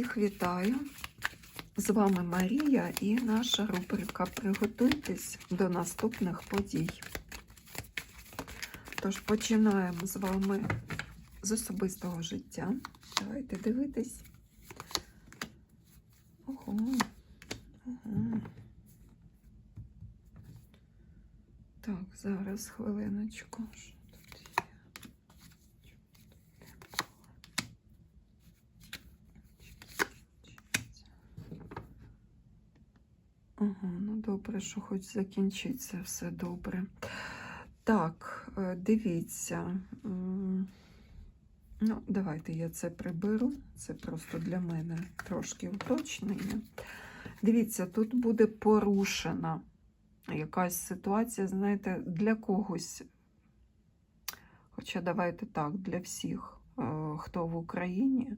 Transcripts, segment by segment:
Всіх вітаю! З вами Марія і наша рубрика Приготуйтесь до наступних подій. Тож починаємо з вами з особистого життя. Давайте дивитись. Ого. Ого. Так, зараз хвилиночку. Що тут є? Ага, ну добре, що хоч закінчиться все добре. Так, е, дивіться. Ну, давайте я це приберу. Це просто для мене трошки уточнення. Дивіться, тут буде порушена якась ситуація, знаєте, для когось. Хоча давайте так, для всіх, е, хто в Україні,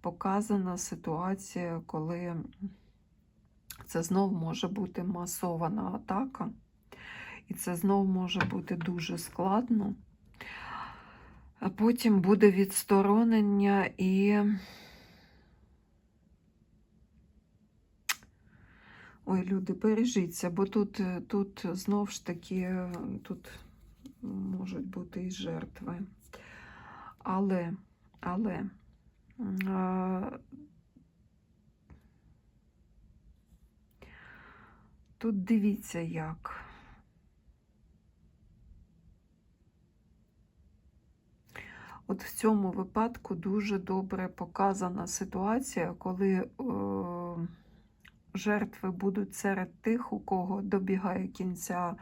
показана ситуація, коли це знов може бути масована атака, і це знов може бути дуже складно. А потім буде відсторонення і. Ой, люди, бережіться, бо тут, тут знов ж таки тут можуть бути і жертви. Але, але тут дивіться як. От в цьому випадку дуже добре показана ситуація, коли е, жертви будуть серед тих, у кого добігає кінця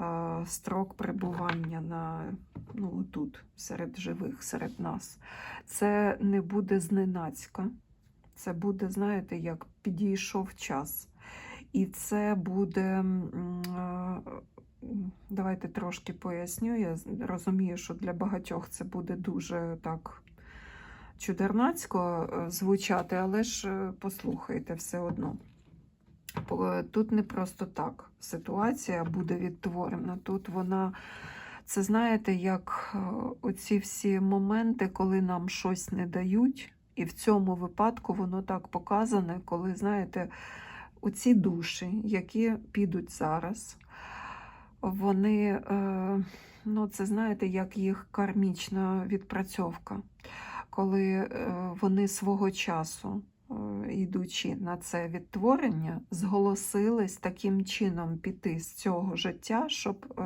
е, строк перебування на ну, тут, серед живих, серед нас. Це не буде зненацька. Це буде, знаєте, як підійшов час. І це буде. е, Давайте трошки поясню. Я розумію, що для багатьох це буде дуже так чудернацько е, звучати, але ж е, послухайте все одно. Тут не просто так ситуація буде відтворена. Тут вона, це знаєте, як оці всі моменти, коли нам щось не дають, і в цьому випадку воно так показане, коли, знаєте, оці душі, які підуть зараз, вони, е, ну, це знаєте, як їх кармічна відпрацьовка, коли е, вони свого часу, е, йдучи на це відтворення, зголосились таким чином піти з цього життя, щоб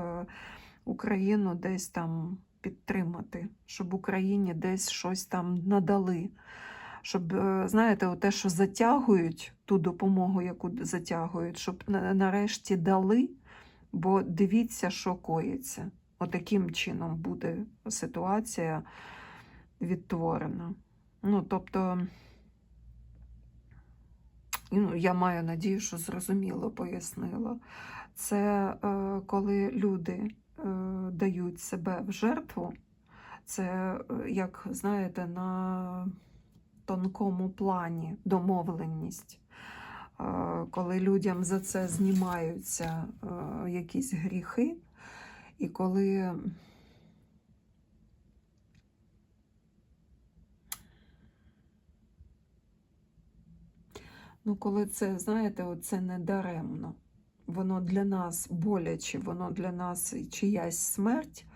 Україну десь там підтримати, щоб Україні десь щось там надали. Щоб, е, знаєте, те, що затягують ту допомогу, яку затягують, щоб нарешті дали, бо дивіться, що коїться. Отаким чином буде ситуація відтворена. Ну, тобто, ну, я маю надію, що зрозуміло пояснила. Це е, коли люди е, дають себе в жертву, це, е, як знаєте, на тонкому плані домовленість. Е, Коли людям за це знімаються е, якісь гріхи, і коли Ну, коли це, знаєте, це не даремно. Воно для нас боляче, воно для нас чиясь смерть,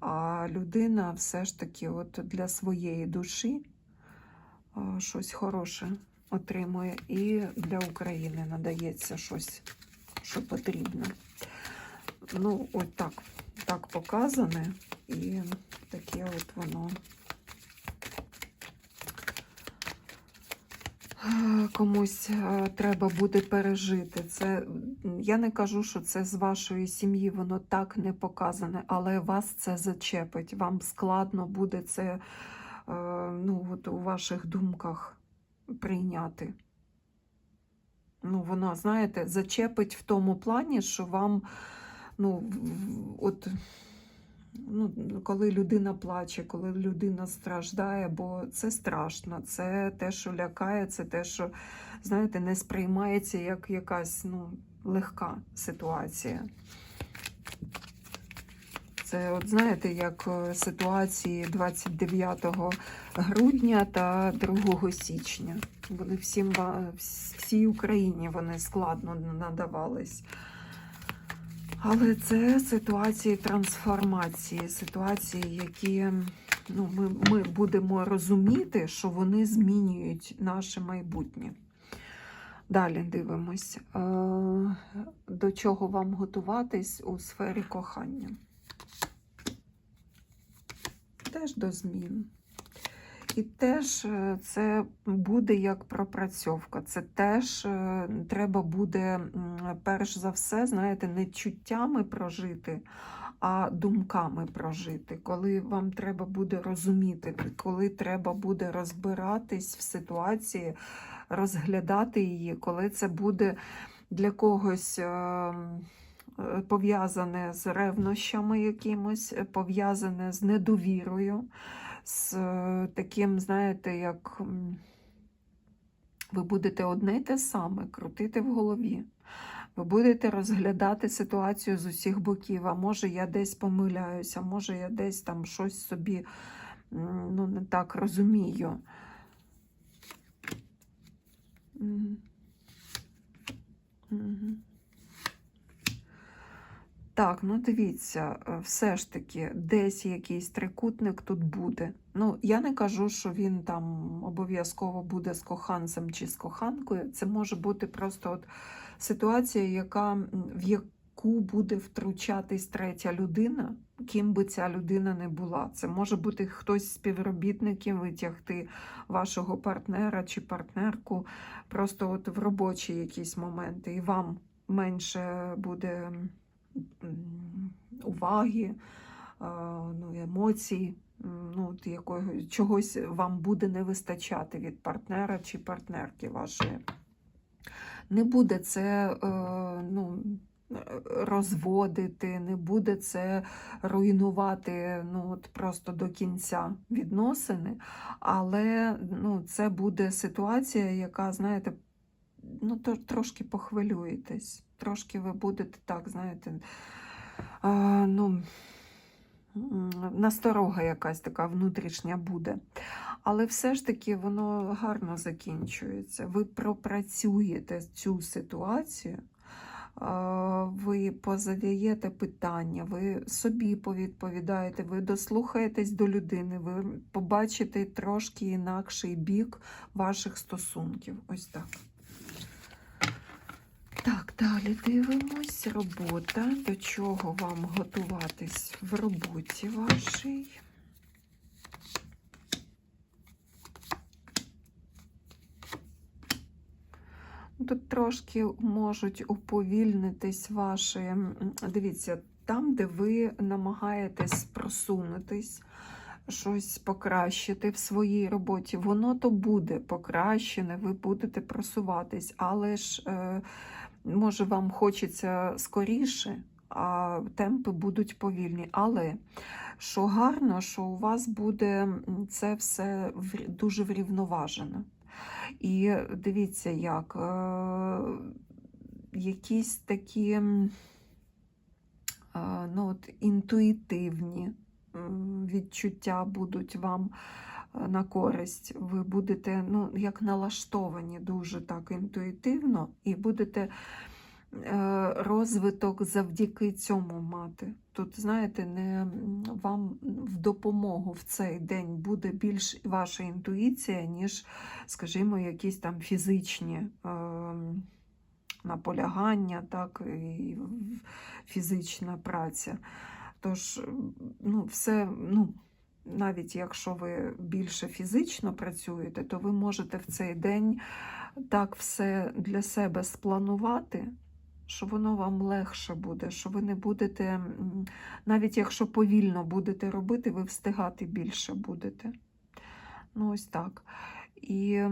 а людина все ж таки от для своєї душі щось хороше отримує і для України надається щось, що потрібно. Ну, от так, так показане, і таке от воно. Комусь е, треба буде пережити. Це я не кажу, що це з вашої сім'ї воно так не показане, але вас це зачепить. Вам складно буде це ну, от у ваших думках прийняти. Ну, воно, знаєте, зачепить в тому плані, що вам, ну, от. Ну, коли людина плаче, коли людина страждає, бо це страшно, це те, що лякає, це те, що, знаєте, не сприймається як якась ну, легка ситуація. Це, от знаєте, як е, ситуації 29 грудня та 2 січня. Вони всім всій Україні вони складно надавались. Але це ситуації трансформації, ситуації, які ну, ми, ми будемо розуміти, що вони змінюють наше майбутнє. Далі дивимось, е, до чого вам готуватись у сфері кохання. Теж до змін. І теж е, це буде як пропрацьовка. Це теж е, треба буде, перш за все, знаєте, не чуттями прожити, а думками прожити. Коли вам треба буде розуміти, коли треба буде розбиратись в ситуації, розглядати її, коли це буде для когось. Е, Пов'язане з ревнощами якимось, е, пов'язане з недовірою, з е, таким, знаєте, як ви будете одне й те саме крутити в голові. Ви будете розглядати ситуацію з усіх боків. А може я десь помиляюся, може я десь там щось собі ну, не так розумію. Мгм. Так, ну дивіться, е, все ж таки, десь якийсь трикутник тут буде. Ну, я не кажу, що він там обов'язково буде з коханцем чи з коханкою. Це може бути просто от ситуація, яка, в яку буде втручатись третя людина, ким би ця людина не була. Це може бути хтось з співробітників витягти вашого партнера чи партнерку просто от в робочі якісь моменти, і вам менше буде уваги, а, ну, емоцій, ну, от якого, чогось вам буде не вистачати від партнера чи партнерки вашої. Не буде це е, ну, розводити, не буде це руйнувати ну, от просто до кінця відносини, але ну, це буде ситуація, яка, знаєте, ну, трошки похвилюєтесь, трошки ви будете так, знаєте, а, ну, насторога якась така внутрішня буде. Але все ж таки воно гарно закінчується. Ви пропрацюєте цю ситуацію, ви позадаєте питання, ви собі повідповідаєте, ви дослухаєтесь до людини, ви побачите трошки інакший бік ваших стосунків. Ось так. Далі дивимось. Робота. До чого вам готуватись в роботі вашій? Тут трошки можуть уповільнитись ваші. Дивіться, там, де ви намагаєтесь просунутись, щось покращити в своїй роботі, воно то буде покращене, ви будете просуватись, але ж е, може вам хочеться скоріше, а темпи будуть повільні. Але що гарно, що у вас буде це все дуже врівноважено. І дивіться, як е, якісь такі е, ну, от, інтуїтивні відчуття будуть вам на користь. Ви будете ну, як налаштовані дуже так інтуїтивно, і будете е, розвиток завдяки цьому мати. Тут, знаєте, не вам в допомогу в цей день буде більш ваша інтуїція, ніж, скажімо, якісь там фізичні е, наполягання, так, і фізична праця. Тож, ну, все, ну, навіть якщо ви більше фізично працюєте, то ви можете в цей день так все для себе спланувати, що воно вам легше буде, що ви не будете, навіть якщо повільно будете робити, ви встигати більше будете. Ну, ось так. І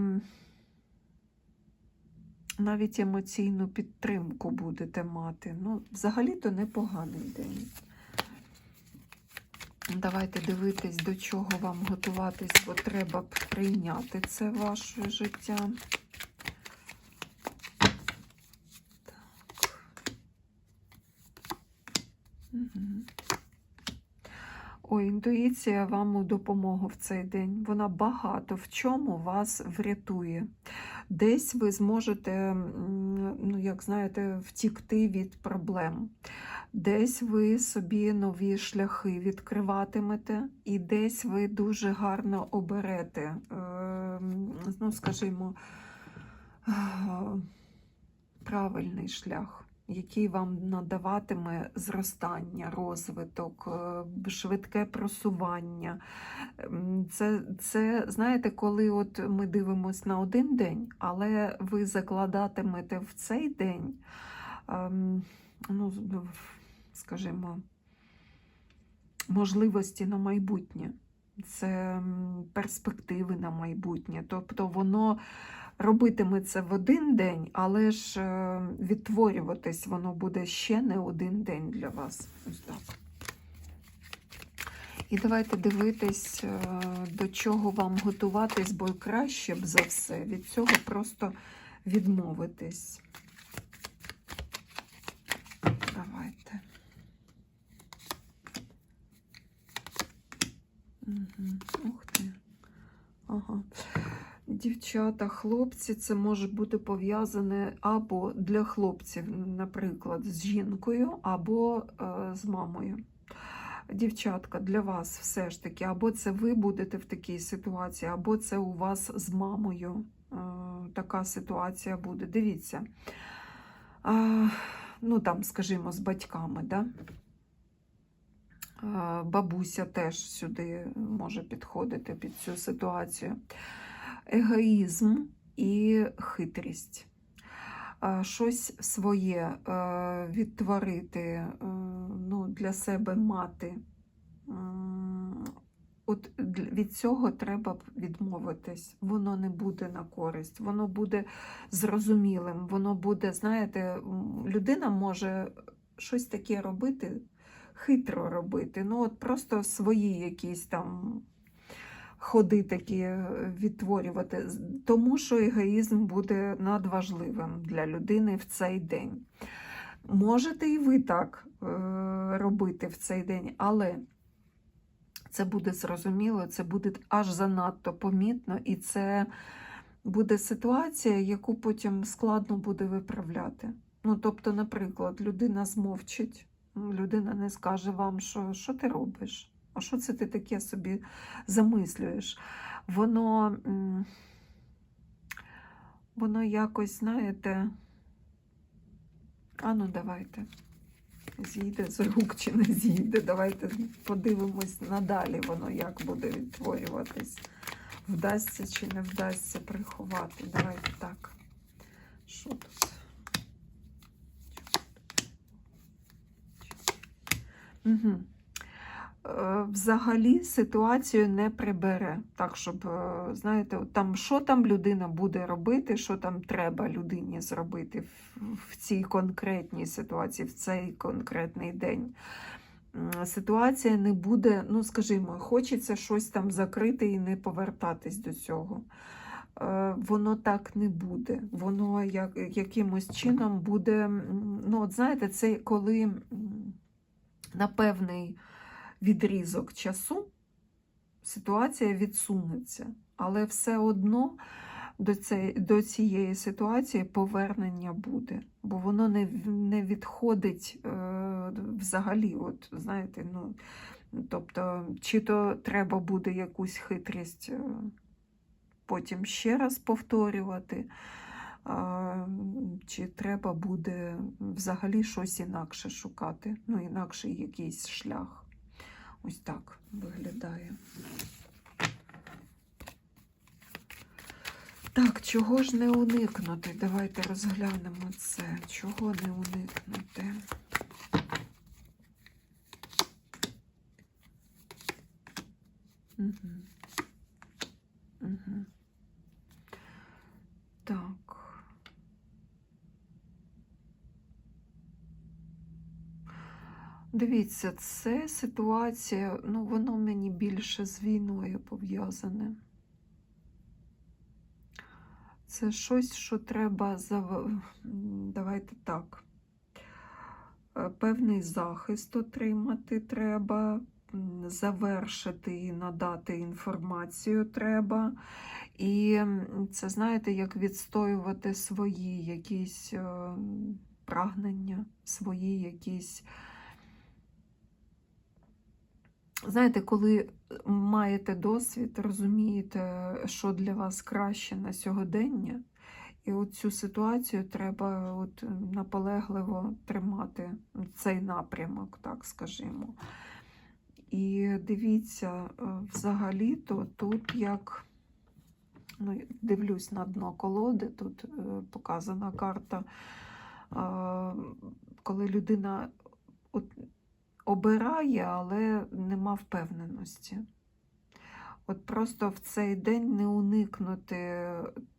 навіть емоційну підтримку будете мати. Ну, взагалі-то непоганий день. Давайте дивитись, до чого вам готуватись, бо треба прийняти це ваше життя. Так. Ой, інтуїція вам у допомогу в цей день. Вона багато в чому вас врятує. Десь ви зможете, ну, як знаєте, втікти від проблем. Десь ви собі нові шляхи відкриватимете, і десь ви дуже гарно оберете, е, ну, скажімо, е, правильний шлях, який вам надаватиме зростання, розвиток, е, швидке просування. Це, це, знаєте, коли от ми дивимося на один день, але ви закладатимете в цей день, ем, ну, скажімо, можливості на майбутнє. Це перспективи на майбутнє. Тобто воно робитиме це в один день, але ж е, відтворюватись воно буде ще не один день для вас. Ось так. І давайте дивитись, е, до чого вам готуватись, бо краще б за все від цього просто відмовитись. Давайте. Угу. Ух ти. Ага. Дівчата, хлопці, це може бути пов'язане або для хлопців, наприклад, з жінкою, або е, з мамою. Дівчатка, для вас все ж таки, або це ви будете в такій ситуації, або це у вас з мамою е, така ситуація буде. Дивіться. А, ну там, скажімо, з батьками, да? Бабуся теж сюди може підходити під цю ситуацію. Егоїзм і хитрість. Щось своє е, відтворити, е, ну, для себе мати. От від цього треба відмовитись. Воно не буде на користь, воно буде зрозумілим, воно буде, знаєте, людина може щось таке робити, хитро робити. Ну, от просто свої якісь там ходи такі е, відтворювати, тому що егоїзм буде надважливим для людини в цей день. Можете і ви так е, робити в цей день, але це буде зрозуміло, це буде аж занадто помітно, і це буде ситуація, яку потім складно буде виправляти. Ну, тобто, наприклад, людина змовчить, людина не скаже вам, що, що ти робиш, а що це ти таке собі замислюєш. Воно, воно якось, знаєте, а ну давайте. Зійде з рук чи не зійде. Давайте подивимось надалі, воно як буде відтворюватись. Вдасться чи не вдасться приховати. Давайте так. Що тут? Угу. Взагалі ситуацію не прибере. Так, щоб, е, знаєте, там, що там людина буде робити, що там треба людині зробити в, в цій конкретній ситуації, в цей конкретний день. Ситуація не буде, ну скажімо, хочеться щось там закрити і не повертатись до цього. Е, Воно так не буде. Воно як, якимось чином буде. Ну, от знаєте, це коли на певний відрізок часу ситуація відсунеться, але все одно до, цей, до цієї ситуації повернення буде, бо воно не, не відходить е, взагалі. От, знаєте, ну, тобто, чи то треба буде якусь хитрість е, потім ще раз повторювати. Чи треба буде взагалі щось інакше шукати, ну, інакший якийсь шлях. Ось так виглядає. Так, чого ж не уникнути? Давайте розглянемо це. Чого не уникнути? Угу. Угу. Так. Дивіться, це ситуація, ну, воно мені більше з війною пов'язане. Це щось, що треба зав... Давайте так. Е, Певний захист отримати треба, завершити і надати інформацію треба. І це, знаєте, як відстоювати свої якісь е, прагнення, свої якісь. Знаєте, коли маєте досвід, розумієте, що для вас краще на сьогодення, і от цю ситуацію треба от наполегливо тримати цей напрямок, так скажімо. І дивіться, е, взагалі-то тут як ну, дивлюсь на дно колоди, тут е, показана карта, е, коли людина от, обирає, але нема впевненості. От просто в цей день не уникнути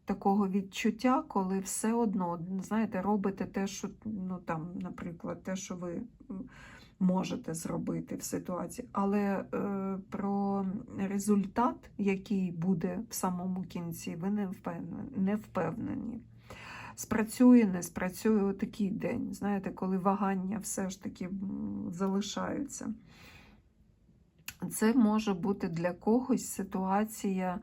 такого відчуття, коли все одно, знаєте, робите те, що, ну там, наприклад, те, що ви можете зробити в ситуації, але е, про результат, який буде в самому кінці, ви не впевнені. Не впевнені. Спрацює, не спрацює такий день, знаєте, коли вагання все ж таки залишаються. Це може бути для когось ситуація.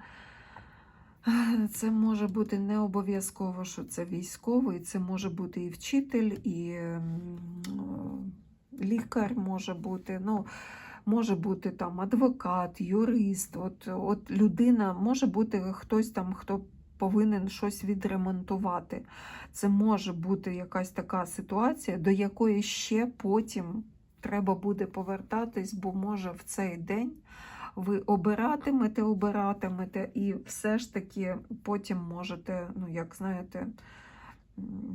Це може бути не обов'язково, що це військовий, це може бути і вчитель, і лікар може бути. Ну, може бути там адвокат, юрист. От, от людина, може бути хтось там, хто повинен щось відремонтувати. Це може бути якась така ситуація, до якої ще потім треба буде повертатись, бо може в цей день ви обиратимете, обиратимете, і все ж таки потім можете, ну, як знаєте,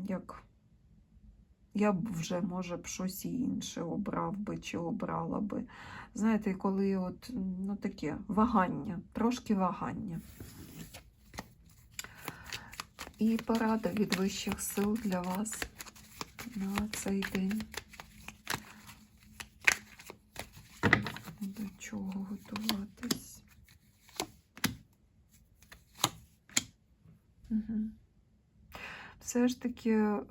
як я б вже, може, б щось інше обрав би чи обрала би. Знаєте, коли от, ну, таке вагання, трошки вагання. І порада від вищих сил для вас на цей день. До чого готуватись? Угу. Все ж таки е,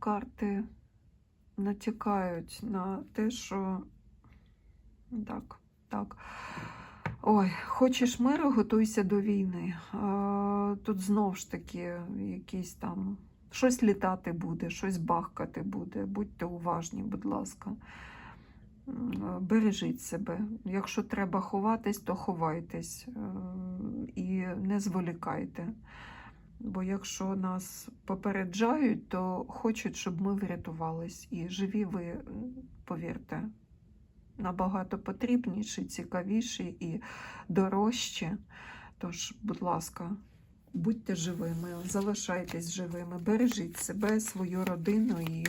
карти натякають на те, що так, так. Ой, хочеш миру, готуйся до війни. Тут знов ж таки якісь там щось літати буде, щось бахкати буде. Будьте уважні, будь ласка. Бережіть себе. Якщо треба ховатись, то ховайтесь е, і не зволікайте. Бо якщо нас попереджають, то хочуть, щоб ми врятувались. І живі ви, повірте, набагато потрібніші, цікавіші і дорожчі. Тож, будь ласка, будьте живими, залишайтесь живими, бережіть себе, свою родину і,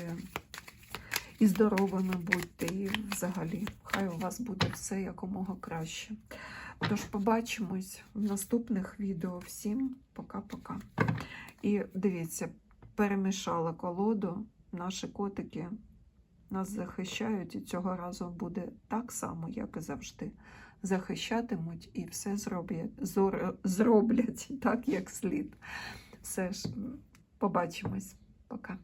і здоровими будьте. І взагалі, хай у вас буде все якомога краще. Тож побачимось в наступних відео. Всім пока-пока. І дивіться, перемішала колоду, наші котики нас захищають, і цього разу буде так само, як і завжди. Захищатимуть і все зроблять, зроблять так, як слід. Все ж, побачимось. Пока.